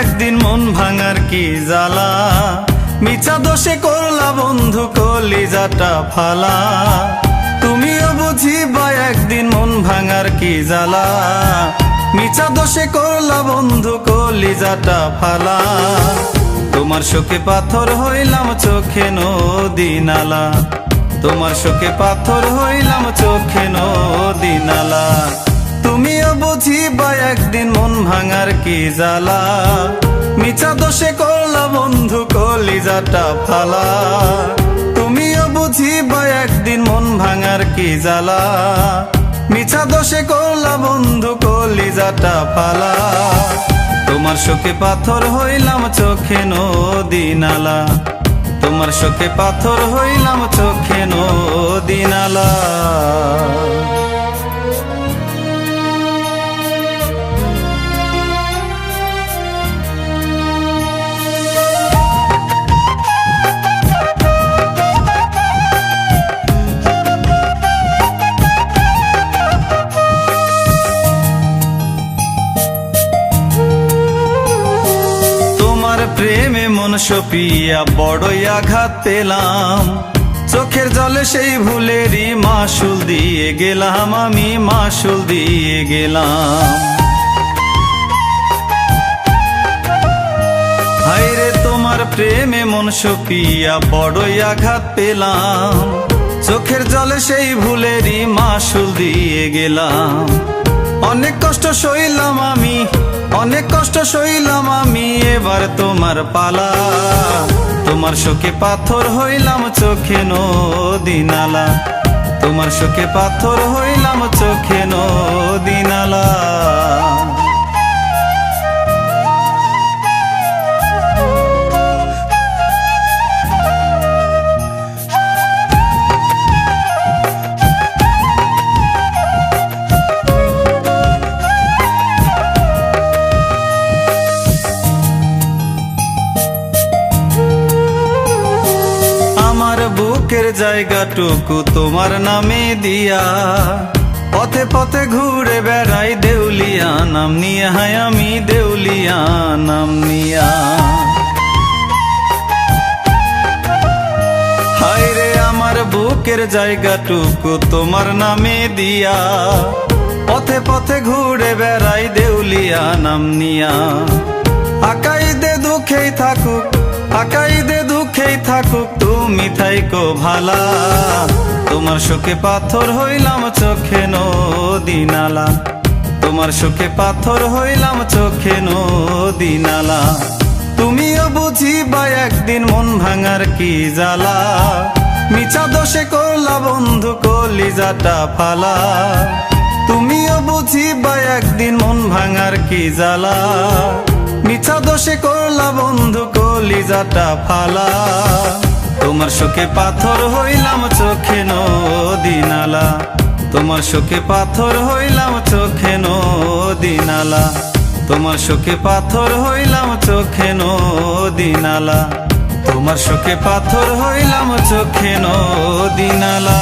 একদিন মন ভাঙার কি জ্বালা? মিছা দোষে বন্ধু কলিজাটা ফালা। তুমিও বুঝি বুঝিবা একদিন মন ভাঙার কি জ্বালা। মিছা দোষে করলা বন্ধু কলিজাটা ফালা। তোমার শোকে পাথর হইলাম চোখে নদী নালা তোমার শোকে পাথর হইলাম চোখে নদী নালা তুমিও বুঝিবা একদিন মন ভাঙার কি জ্বালা। মিছা দোষে করলা বন্ধু কলিজাটা ফালা। বুঝিবা একদিন মন ভাঙার কি জ্বালা? মিছা দোষে করলা বন্ধু, কলিজাটা পালা। তোমার শোকে পাথর হইলাম চোখে নদী নালা তোমার শোকে পাথর হইলাম চোখে নদী মন সপিয়া বড়ই আঘাত পেলাম। চোখের জলে সেই ভুলেরই মাসুল দিয়ে গেলাম, আমি মাসুল দিয়ে গেলাম। হাইরে তোমার প্রেমে মন সপিয়া বড়ই আঘাত পেলাম। চোখের জলে সেই ভুলেরই মাসুল দিয়ে গেলাম। অনেক কষ্ট সইলাম আমি অনেক কষ্ট সইলাম আমি, এবার তোমার পালা। তোমার শোকে পাথর হইলাম চোখে নদী নালা তোমার শোকে পাথর হইলাম চোখে নদী বুকের জায়গাটুকু তোমার নামে দিয়া। পথে পথে ঘুরে বেড়াই দেউলিয়া, নাম নিয়া হায় আমি দেউলিয়া, নাম নিয়া। হায় রে আমার বুকের জায়গাটুকু তোমার নামে দিয়া। পথে পথে ঘুরে বেড়াই দেউলিয়া, নাম নিয়া। আকাই দে দুঃখেই থাকুক আকাই দে দুঃখেই থাকুক তুমি থাইকো ভালা। তোমার শোকে পাথর হইলাম চোখে নদী নালা তোমার শোকে পাথর হইলাম চোখে নদী নালা তুমিও বুঝিবা একদিন মন ভাঙার কি জ্বালা। মিছা দোষে করলা বন্ধু কলিজাটা ফালা। তুমিও বুঝিবা একদিন মন ভাঙার কি জ্বালা। মিছা দোষে করলা বন্ধু কলিজাটা ফালা। তোমার শোকে পাথর হইলাম চোখে নদিনালা তোমার শোকে পাথর হইলাম চোখে নদিনালা তোমার শোকে পাথর হইলাম চোখে নদিনালা তোমার শোকে পাথর হইলাম চোখে নদী নালা।